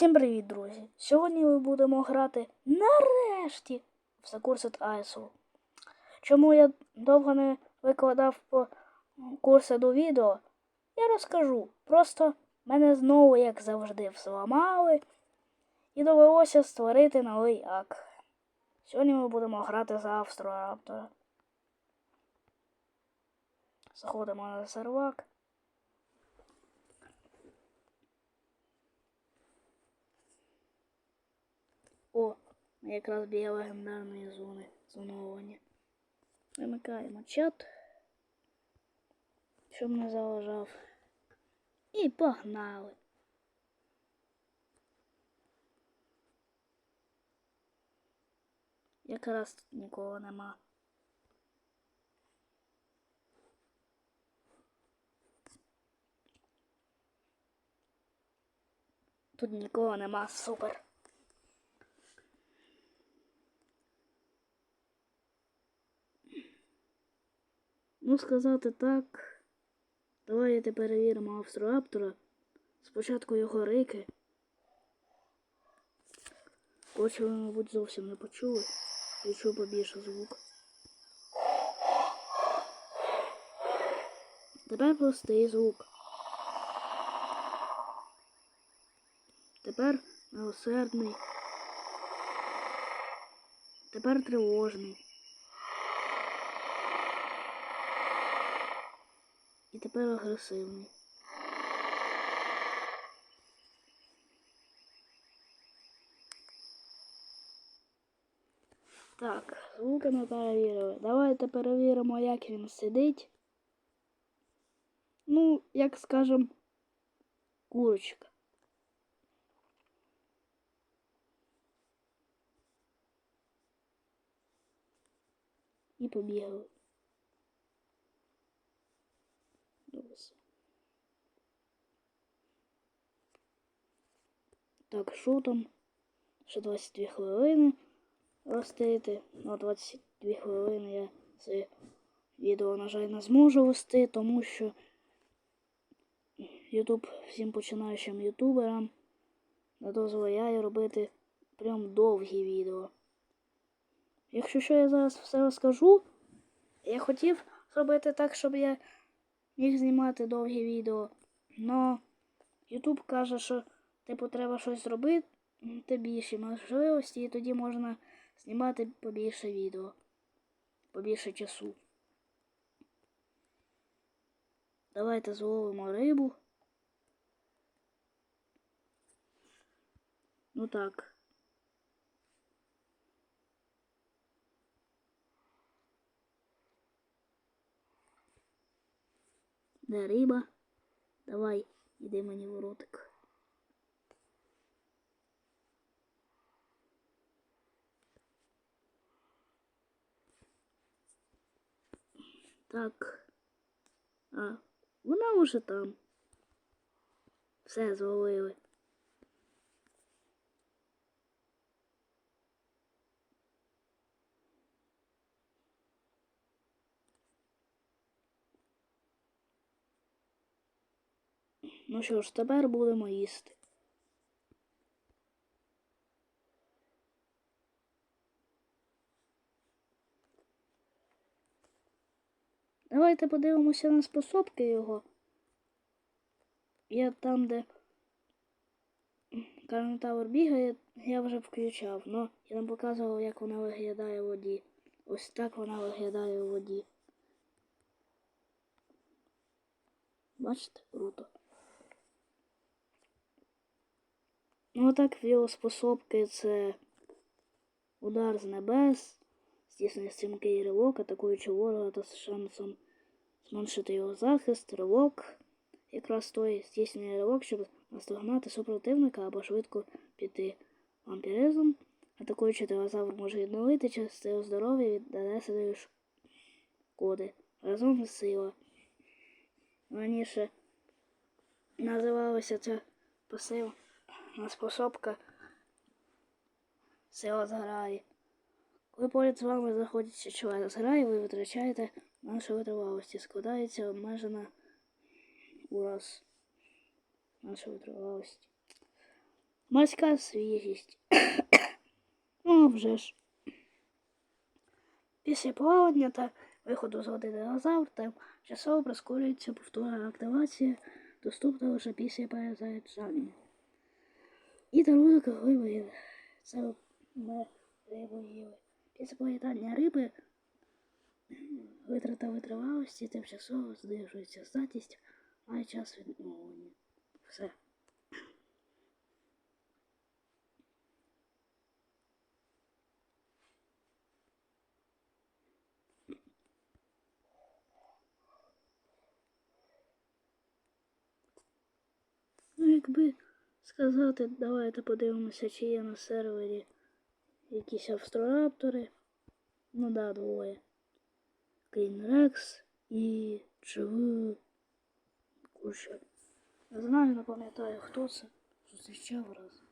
Всім привіт, друзі! Сьогодні ми будемо грати нарешті в The Cursed Isle. Чому я довго не викладав по курсу до відео, я розкажу. Просто мене знову, як завжди, взламали і довелося створити новий ак. Сьогодні ми будемо грати за Австрораптора. Заходимо на сервак. О, ми якраз біля легендарної зони зоновування. Вимикаємо чат, щоб не заважав. І погнали. Якраз тут нікого нема. Тут нікого нема, супер. Ну, сказати так. Давайте перевіримо австроаптора. Спочатку його рики. Очі ви, мабуть, зовсім не почули. Відчув побільше звук. Тепер простий звук. Тепер милосердний. Тепер тривожний. Тепер агресивний. Так, звуки ми перевірили. Давайте перевіримо, як він сидить. Ну, як скажем, курочка. І побігали. Так, що там? Ще 22 хвилини ростити. На 22 хвилини я це відео, на жаль, не зможу вести, тому що YouTube всім починаючим ютуберам не дозволяє робити прям довгі відео. Якщо що я зараз все розкажу, я хотів зробити так, щоб я міг знімати довгі відео. Но YouTube каже, що типу треба щось зробити більше можливості, і тоді можна знімати побільше відео, побільше часу. Давайте зловимо рибу. Ну так. Де риба? Давай, іди мені в ротик. Так. А, вона уже там. Все зловили. Ну що ж, тепер будемо їсти. Давайте подивимося на способки його. Я там, де Карнотавр бігає, я вже включав, але я вам показував, як вона виглядає в воді. Ось так вона виглядає у воді. Бачите, круто. Ну, отак в його способки це удар з небес, здійснює стрімкий ривок, атакуючи ворога та з шансом зменшити його захист, ривок. Якраз той здійснює ривок, щоб наздогнати супротивника або швидко піти. Вампіризм. Атакуючи динозавр може відновити частину здоров'я від нанесеної шкоди. Разом сила. Раніше називалася ця пасива способка сила зграє. Коли поряд з вами знаходиться член зграї, ви витрачаєте нашу витривалості. Складається обмежена у раз наша витривалості. Морська свіжість. ну, вже ж. Після плавання та виходу з води динозавр тимчасово прискорюється повторна активація, доступна лише після перезаряджання. І дарунок глибини. Це ми рибу. Після поїдання риби витрата витривалості тимчасово знижується. Здатність має час відновлення. Все. Ну, якби сказати, давайте подивимося, чи є на сервері якісь австрораптори. Ну да, двоє. Кейнрекс і Чив. Куча. Не знаю, не пам'ятаю, хто це. Зустрічав раз.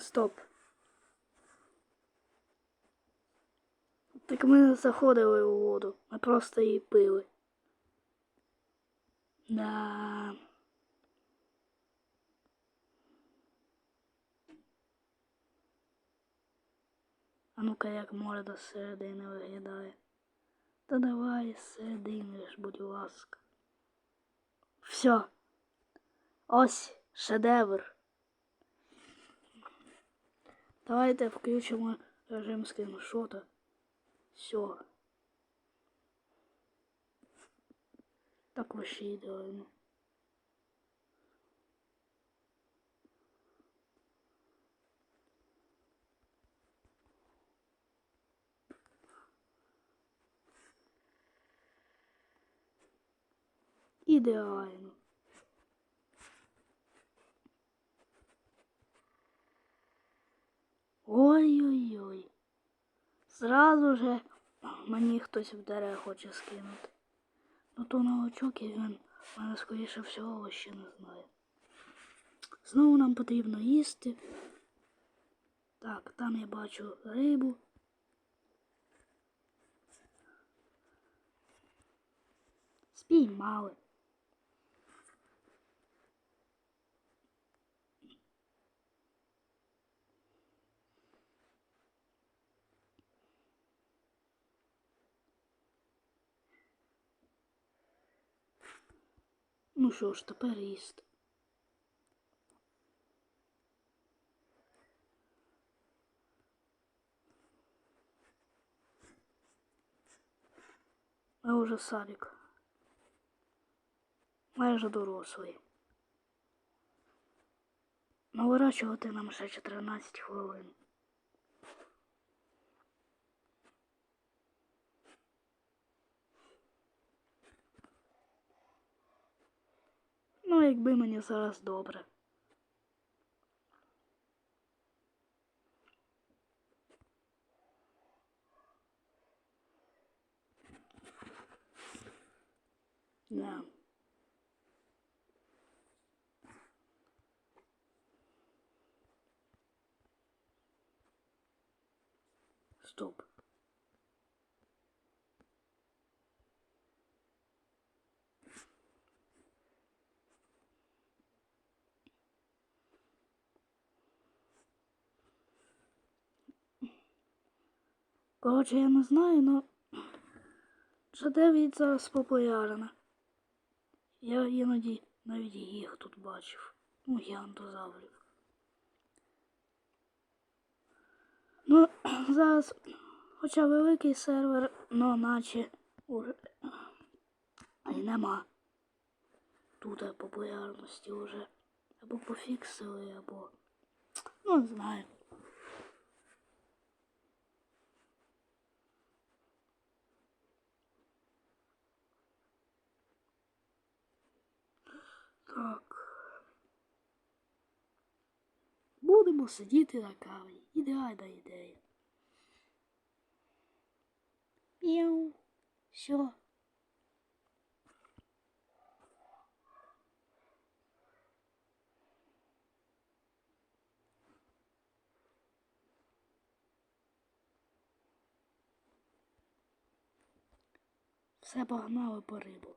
Стоп. Так ми не заходили у воду, ми просто її пили. Да. А ну-ка, як море до середини виглядає. Та давай середини ж, будь ласка. Все. Ось шедевр. Давайте включимо режим скріншота. Все. Так вообще ідеально. Ідеально. Ой-ой-ой. Зразу же мені хтось в дерева хоче скинути. Ну то новачок і він мене скоріше всього ще не знає. Знову нам потрібно їсти. Так, там я бачу рибу. Спіймали. Ну що ж, тепер їсти. А уже садик. Майже дорослий. Наворачувати нам ще 14 хвилин. Ну, якби мені зараз добре. Да. Стоп. Коротше, я не знаю, но J9 зараз популярна. Я іноді навіть їх тут бачив. Ну, гігантозаврів. Ну, зараз, хоча великий сервер, но наче уже і нема тут популярності вже. Або пофіксили, або... Ну, не знаю. Так. Будемо сидіти на каві. Ідеальна ідея. Мяу. Все. Все погнали по рибу.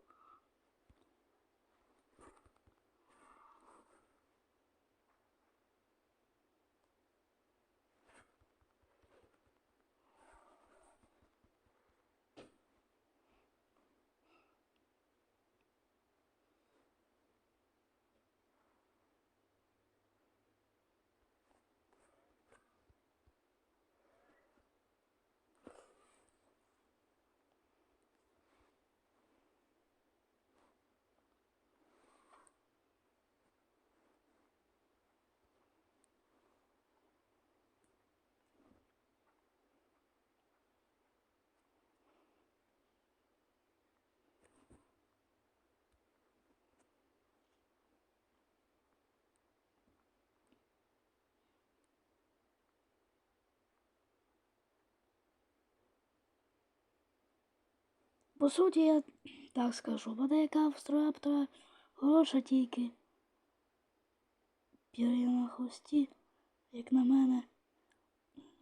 По суті, я так скажу, бодейка австраптора хороша тільки пір'я на хвості, як на мене,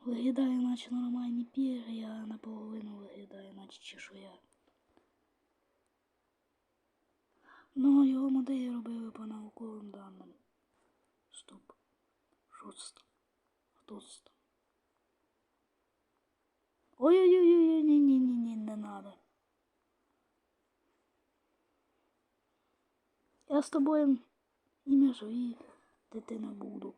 виглядає, наче нормальні пір'я, а наполовину виглядає, наче чешуя. Ну, його моделі робили по науковим даним. Стоп. Що це там? Хто це там? Ой-ой-ой, ні-ні-ні, не надо. Я з тобою ім'я живі дитина буду.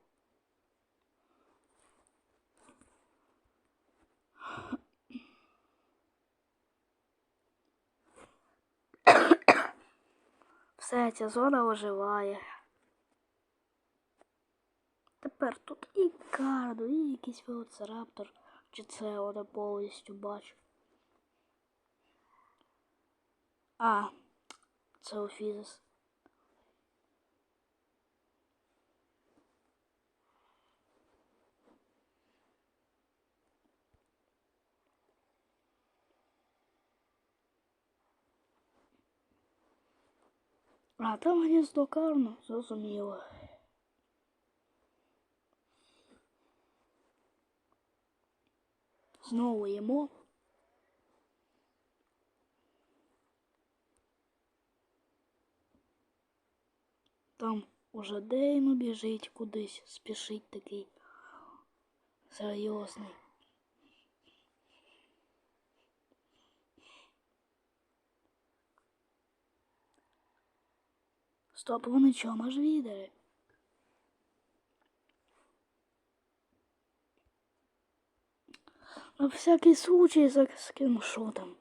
Все, ця зона оживає. Тепер тут і карду, і якийсь велоцираптор, чи це вона повністю бачу. А, це офізис. А там гніздо карно, зрозуміло. Знову їмо. Там уже Дейно біжить кудись, спішить такий серйозний. Стоп, вони чому ж відери? На всякий случай закину, що там.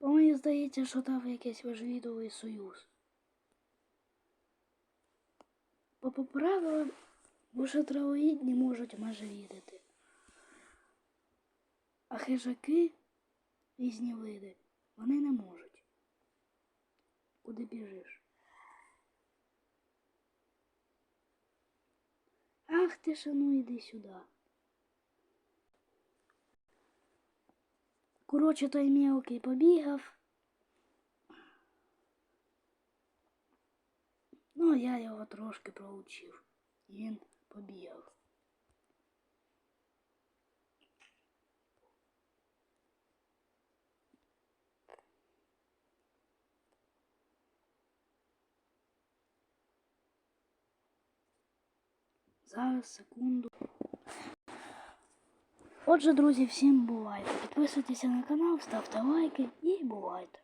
Бо мені здається, що там якийсь важвідовий союз. Бо по правилам лише травоїдні можуть межевідати. А хижаки різні види, вони не можуть. Куди біжиш? Ах ти шану, іди сюди. Коротше, той мелкий побігав. Ну, я його трошки проучив. Він побігав. Зараз, секунду. Отже, друзі, всім бувайте. Підписуйтеся на канал, ставте лайки і бувайте.